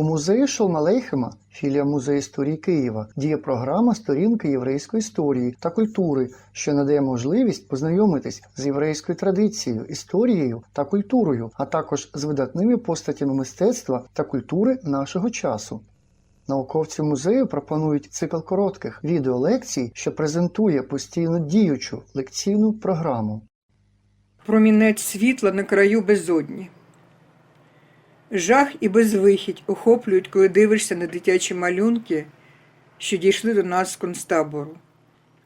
У музеї Шолмалейхема, філія музею історії Києва, діє програма Сторінки єврейської історії та культури, що надає можливість познайомитись з єврейською традицією, історією та культурою, а також з видатними постатями мистецтва та культури нашого часу. Науковці музею пропонують цикл коротких відеолекцій, що презентує постійно діючу лекційну програму. Промінець світла на краю безодні. Жах і безвихідь охоплюють, коли дивишся на дитячі малюнки, що дійшли до нас з концтабору.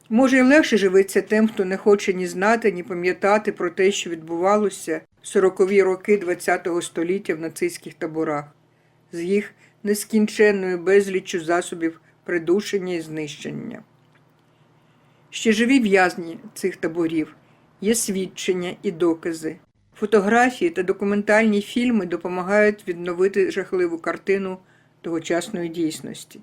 Може, й легше живеться тим, хто не хоче ні знати, ні пам'ятати про те, що відбувалося в сорокові роки ХХ століття в нацистських таборах, з їх нескінченною безліччю засобів придушення і знищення. Ще живі в'язні цих таборів, є свідчення і докази. Фотографії та документальні фільми допомагають відновити жахливу картину тогочасної дійсності.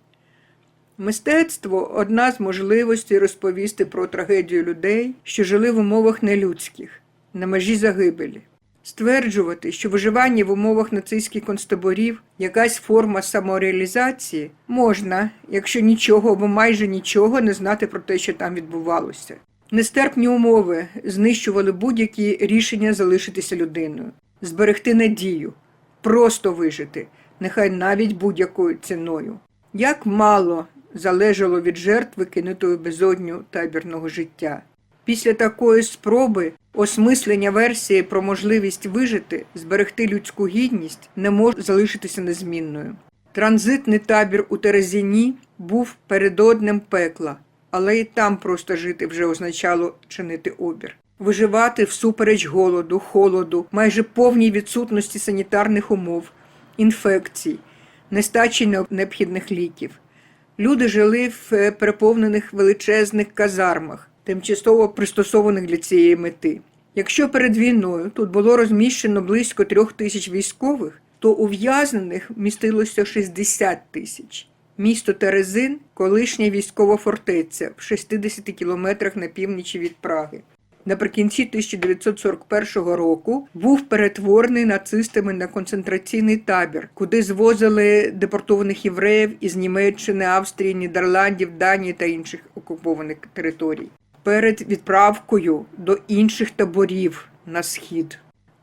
Мистецтво одна з можливостей розповісти про трагедію людей, що жили в умовах нелюдських, на межі загибелі. Стверджувати, що виживання в умовах нацистських концтаборів якась форма самореалізації можна, якщо нічого або майже нічого не знати про те, що там відбувалося. Нестерпні умови знищували будь-які рішення залишитися людиною, зберегти надію, просто вижити, нехай навіть будь-якою ціною. Як мало залежало від жертви кинутої безодню табірного життя. Після такої спроби осмислення версії про можливість вижити, зберегти людську гідність не може залишитися незмінною. Транзитний табір у Терезіні був передоднем пекла, але і там просто жити вже означало чинити опір. Виживати всупереч голоду, холоду, майже повній відсутності санітарних умов, інфекцій, нестачі необхідних ліків. Люди жили в е, переповнених величезних казармах, тимчасово пристосованих для цієї мети. Якщо перед війною тут було розміщено близько трьох тисяч військових, то ув'язнених містилося 60 тисяч. Місто Терезин колишня військова фортеця в 60 кілометрах на північі від Праги. Наприкінці 1941 року був перетворений нацистами на концентраційний табір, куди звозили депортованих євреїв із Німеччини, Австрії, Нідерландів, Данії та інших окупованих територій. Перед відправкою до інших таборів на схід.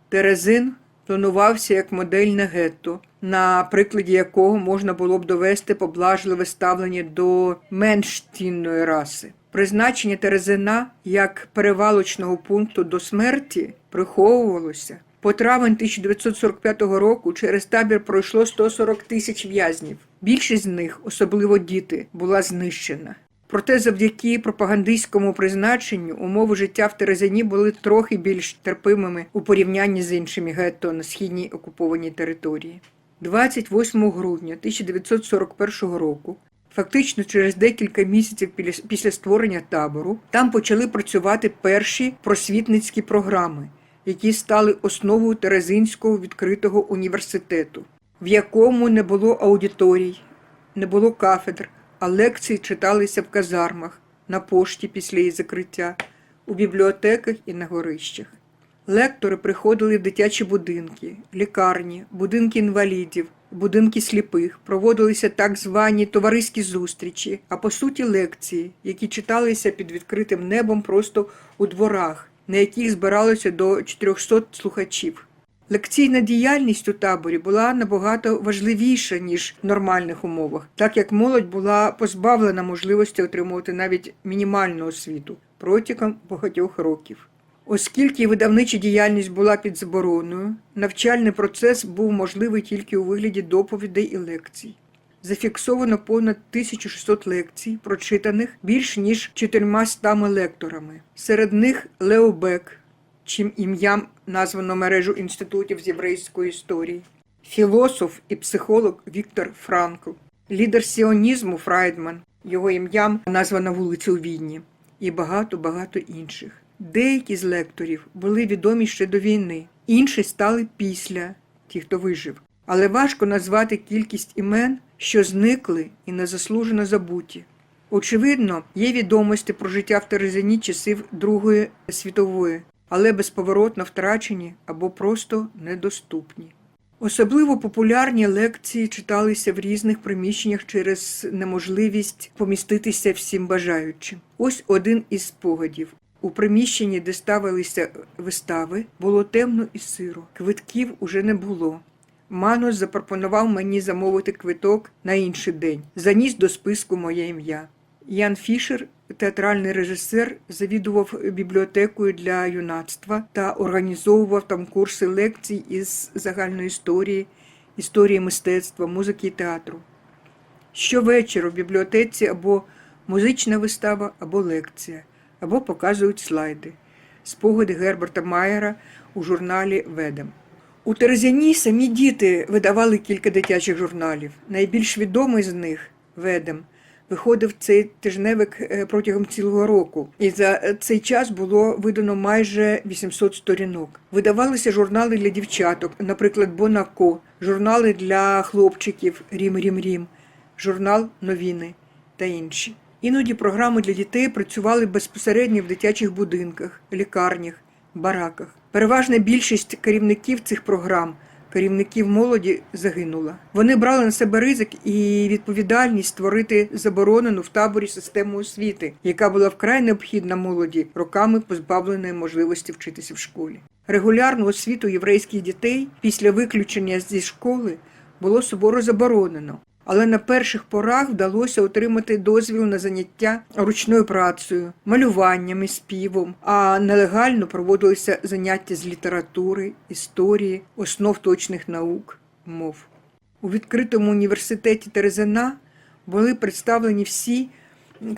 Терезин планувався як модельне гетто, на прикладі якого можна було б довести поблажливе ставлення до менш цінної раси. Призначення Терезина як перевалочного пункту до смерті приховувалося. По травень 1945 року через табір пройшло 140 тисяч в'язнів. Більшість з них, особливо діти, була знищена. Проте завдяки пропагандистському призначенню умови життя в Терезині були трохи більш терпимими у порівнянні з іншими гетто на східній окупованій території. 28 грудня 1941 року, фактично через декілька місяців після створення табору, там почали працювати перші просвітницькі програми, які стали основою Терезинського відкритого університету, в якому не було аудиторій, не було кафедр, а лекції читалися в казармах, на пошті після її закриття, у бібліотеках і на горищах. Лектори приходили в дитячі будинки, лікарні, будинки інвалідів, будинки сліпих, проводилися так звані товариські зустрічі, а по суті лекції, які читалися під відкритим небом просто у дворах, на яких збиралося до 400 слухачів. Лекційна діяльність у таборі була набагато важливіша, ніж в нормальних умовах, так як молодь була позбавлена можливості отримувати навіть мінімальну освіту протягом багатьох років. Оскільки видавнича діяльність була під забороною, навчальний процес був можливий тільки у вигляді доповідей і лекцій. Зафіксовано понад 1600 лекцій, прочитаних більш ніж 400 лекторами. Серед них Лео Бек, чим ім'ям названо мережу інститутів з єврейської історії, філософ і психолог Віктор Франкл, лідер сіонізму Фрайдман, його ім'ям названо вулиця у Відні, і багато-багато інших. Деякі з лекторів були відомі ще до війни, інші стали після ті, хто вижив. Але важко назвати кількість імен, що зникли і незаслужено забуті. Очевидно, є відомості про життя в Терезині часів Другої світової, але безповоротно втрачені або просто недоступні. Особливо популярні лекції читалися в різних приміщеннях через неможливість поміститися всім бажаючим. Ось один із спогадів. У приміщенні, де ставилися вистави, було темно і сиро. Квитків уже не було. Манус запропонував мені замовити квиток на інший день, заніс до списку моє ім'я. Ян Фішер, театральний режисер, завідував бібліотекою для юнацтва та організовував там курси лекцій із загальної історії, історії мистецтва, музики і театру. Щовечора в бібліотеці або музична вистава, або лекція, або показують слайди, спогади Герберта Майера у журналі Ведем. У Терезяні самі діти видавали кілька дитячих журналів. Найбільш відомий з них Ведем. Виходив цей тижневик е, протягом цілого року, і за е, цей час було видано майже 800 сторінок. Видавалися журнали для дівчаток, наприклад, Бонако, журнали для хлопчиків Рім Рім Рім, журнал Новіни та інші. Іноді програми для дітей працювали безпосередньо в дитячих будинках, лікарнях, бараках. Переважна більшість керівників цих програм, керівників молоді, загинула. Вони брали на себе ризик і відповідальність створити заборонену в таборі систему освіти, яка була вкрай необхідна молоді, роками позбавленої можливості вчитися в школі. Регулярну освіту єврейських дітей після виключення зі школи було суворо заборонено. Але на перших порах вдалося отримати дозвіл на заняття ручною працею, малюванням і співом, а нелегально проводилися заняття з літератури, історії, основ точних наук, мов. У відкритому університеті Терезина були представлені всі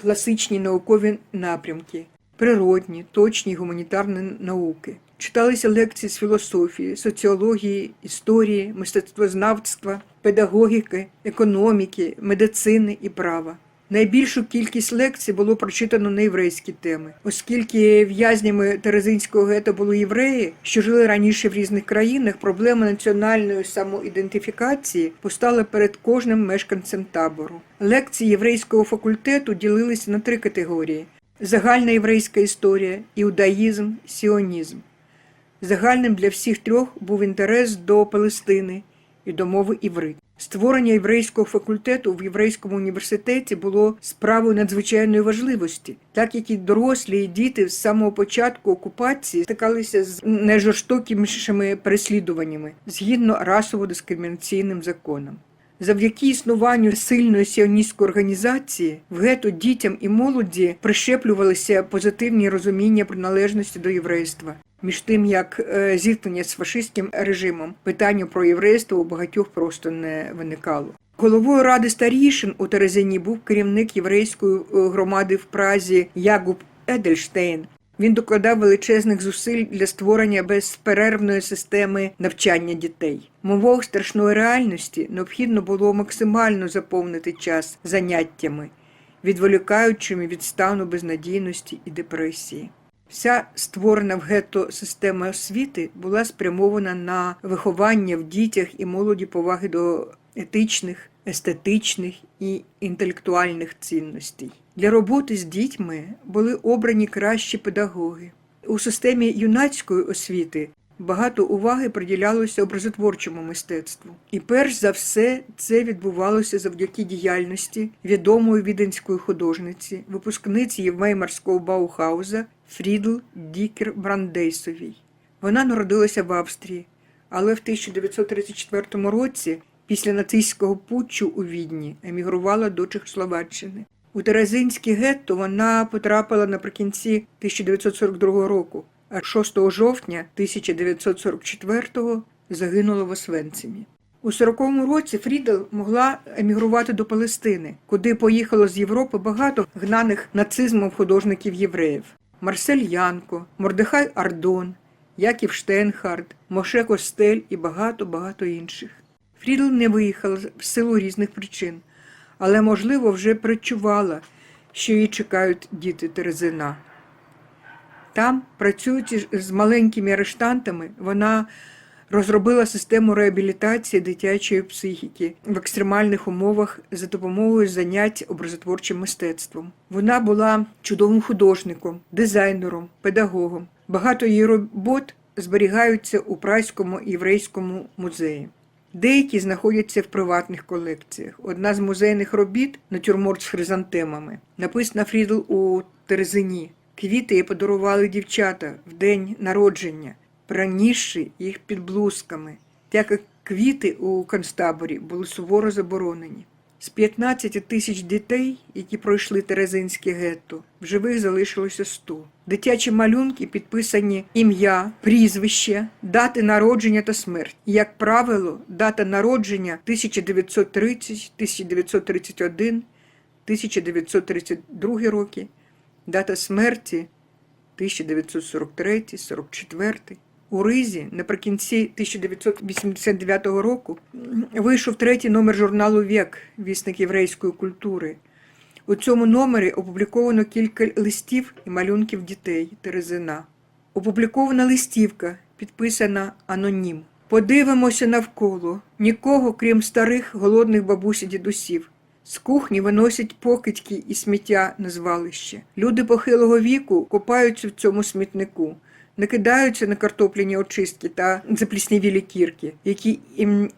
класичні наукові напрямки природні, точні гуманітарні науки. Читалися лекції з філософії, соціології, історії, мистецтвознавства, педагогіки, економіки, медицини і права. Найбільшу кількість лекцій було прочитано на єврейські теми, оскільки в'язнями Терезинського гетто були євреї, що жили раніше в різних країнах, проблема національної самоідентифікації постала перед кожним мешканцем табору. Лекції єврейського факультету ділилися на три категорії: загальна єврейська історія, іудаїзм, сіонізм. Загальним для всіх трьох був інтерес до Палестини і до мови іврит. Створення єврейського факультету в єврейському університеті було справою надзвичайної важливості, так як і дорослі і діти з самого початку окупації стикалися з найжорстокішими переслідуваннями згідно расово-дискримінаційним законам. Завдяки існуванню сильної сіоністської організації в гетто дітям і молоді прищеплювалися позитивні розуміння приналежності до єврейства. Між тим, як е, зіткнення з фашистським режимом, питання про єврейство у багатьох просто не виникало. Головою ради старішин у Терезині був керівник єврейської е, громади в Празі Ягуб Едельштейн. Він докладав величезних зусиль для створення безперервної системи навчання дітей. Умовах страшної реальності необхідно було максимально заповнити час заняттями, відволікаючими від стану безнадійності і депресії. Вся створена в гетто система освіти була спрямована на виховання в дітях і молоді поваги до етичних, естетичних і інтелектуальних цінностей. Для роботи з дітьми були обрані кращі педагоги. У системі юнацької освіти багато уваги приділялося образотворчому мистецтву. І перш за все це відбувалося завдяки діяльності відомої віденської художниці, випускниці Євмеймарського Баухауза Фрідл Дікер Брандейсовій. Вона народилася в Австрії, але в 1934 році, після нацистського путчу у Відні, емігрувала до Чехословаччини. У Терезинське гетто вона потрапила наприкінці 1942 року, а 6 жовтня 1944-го загинула в Освенцимі. У 40-му році Фрідел могла емігрувати до Палестини, куди поїхало з Європи багато гнаних нацизмом художників євреїв. Марсель Янко, Мордехай Ардон, Яків Штенхард, Моше Костель і багато-багато інших. Фрідл не виїхала в силу різних причин, але, можливо, вже причувала, що її чекають діти Терезина. Там, працюючи з маленькими арештантами, вона розробила систему реабілітації дитячої психіки в екстремальних умовах за допомогою занять образотворчим мистецтвом. Вона була чудовим художником, дизайнером, педагогом. Багато її робот зберігаються у Прайському єврейському музеї. Деякі знаходяться в приватних колекціях. Одна з музейних робіт натюрморт з хризантемами, написана Фрідл у Терезині. Квіти їй подарували дівчата в день народження, пронісши їх під блузками, так як квіти у концтаборі були суворо заборонені. З 15 тисяч дітей, які пройшли Терезинське гетто, в живих залишилося 100. Дитячі малюнки підписані ім'я, прізвище, дати народження та смерть. І, як правило, дата народження 1930, 1931, 1932 роки, дата смерті 1943, 44. У Ризі наприкінці 1989 року вийшов третій номер журналу Вік Вісник єврейської культури. У цьому номері опубліковано кілька листів і малюнків дітей Терезина. Опублікована листівка, підписана анонім. Подивимося навколо нікого, крім старих голодних бабусь і дідусів. З кухні виносять покидьки і сміття на звалище. Люди похилого віку копаються в цьому смітнику, накидаються на картопляні очистки та запліснівілі кірки, які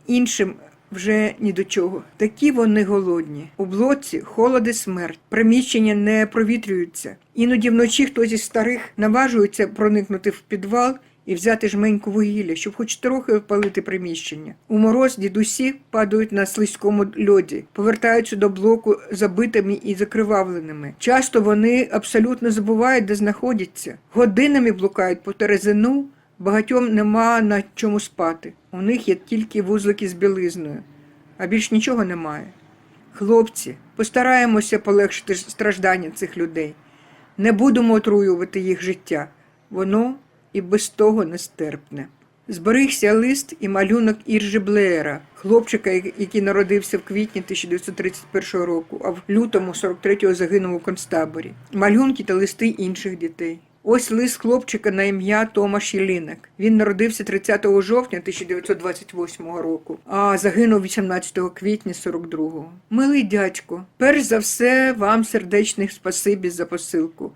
іншим вже ні до чого. Такі вони голодні. У блоці холод і смерть. Приміщення не провітрюються. Іноді вночі хтось із старих наважується проникнути в підвал і взяти жменьку вугілля, щоб хоч трохи опалити приміщення. У мороз дідусі падають на слизькому льоді, повертаються до блоку забитими і закривавленими. Часто вони абсолютно забувають, де знаходяться. Годинами блукають по терезину, багатьом нема на чому спати. У них є тільки вузлики з білизною, а більш нічого немає. Хлопці, постараємося полегшити страждання цих людей. Не будемо отруювати їх життя. Воно і без того нестерпне. Зберігся лист і малюнок Іржі Блеєра, хлопчика, який народився в квітні 1931 року, а в лютому 43-го загинув у концтаборі. Малюнки та листи інших дітей. Ось лист хлопчика на ім'я Томаш Єлінек. Він народився 30 жовтня 1928 року, а загинув 18 квітня 42-го. Милий дядько, перш за все вам сердечних спасибі за посилку.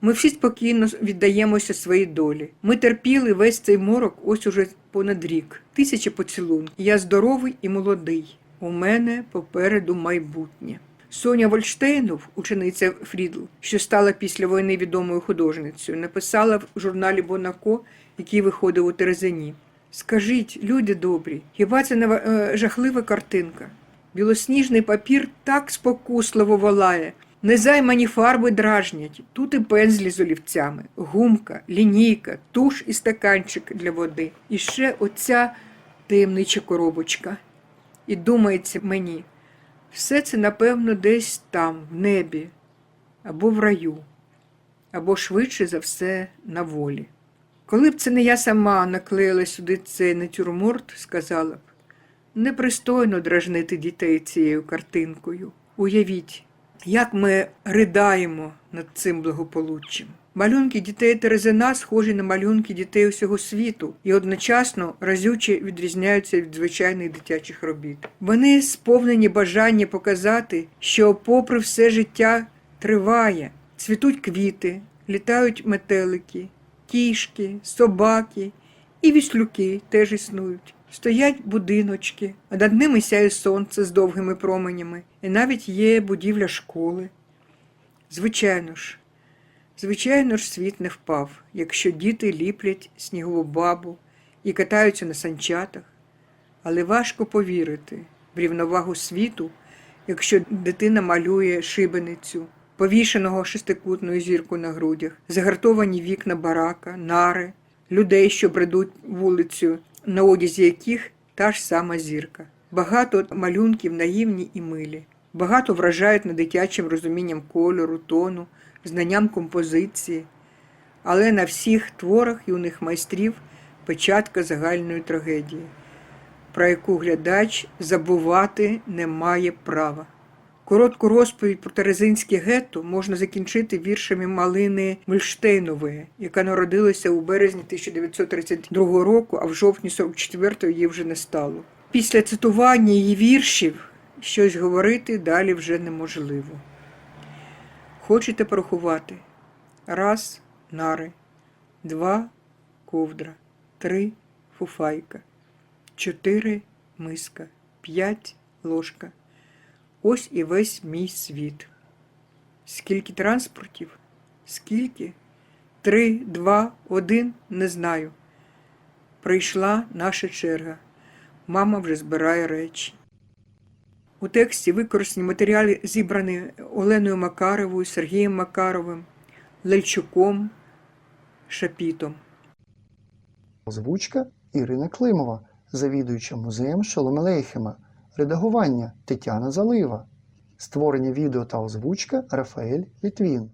Ми всі спокійно віддаємося своїй долі. Ми терпіли весь цей морок ось уже понад рік. Тисячі поцілунків. Я здоровий і молодий. У мене попереду майбутнє. Соня Вольштейнов, учениця Фрідл, що стала після війни відомою художницею, написала в журналі Бонако, який виходив у Терезині. Скажіть, люди добрі, хіба це не е, жахлива картинка? Білосніжний папір так спокусливо волає. Незаймані фарби дражнять, тут і пензлі з олівцями, гумка, лінійка, туш і стаканчик для води. І ще оця таємнича коробочка. І думається мені, все це, напевно, десь там, в небі, або в раю, або швидше за все на волі. Коли б це не я сама наклеїла сюди цей натюрморт, сказала б, непристойно дражнити дітей цією картинкою. Уявіть, як ми ридаємо над цим благополуччям. Малюнки дітей Терезина схожі на малюнки дітей усього світу і одночасно разюче відрізняються від звичайних дитячих робіт. Вони сповнені бажання показати, що, попри все життя, триває, цвітуть квіти, літають метелики, кішки, собаки і віслюки теж існують. Стоять будиночки, а над ними сяє сонце з довгими променями, і навіть є будівля школи. Звичайно ж, звичайно ж, світ не впав, якщо діти ліплять снігову бабу і катаються на санчатах. Але важко повірити в рівновагу світу, якщо дитина малює шибеницю, повішеного шестикутною зірку на грудях, загартовані вікна барака, нари, людей, що бредуть вулицю, на одязі яких та ж сама зірка. Багато малюнків наївні і милі, багато вражають на дитячим розумінням кольору, тону, знанням композиції, але на всіх творах юних майстрів печатка загальної трагедії, про яку глядач забувати не має права. Коротку розповідь про Терезинське гетто можна закінчити віршами Малини Мельштейнової, яка народилася у березні 1932 року, а в жовтні 44-го її вже не стало. Після цитування її віршів щось говорити далі вже неможливо. Хочете порахувати? Раз нари, два ковдра, три фуфайка, чотири миска, п'ять ложка. Ось і весь мій світ. Скільки транспортів? Скільки? Три, два, один, не знаю. Прийшла наша черга. Мама вже збирає речі. У тексті використані матеріали, зібрані Оленою Макаровою, Сергієм Макаровим, Лельчуком, Шапітом. Озвучка Ірина Климова, завідуюча музеєм Шоломелейхема, редагування Тетяна Залива, створення відео та озвучка Рафаель Літвін.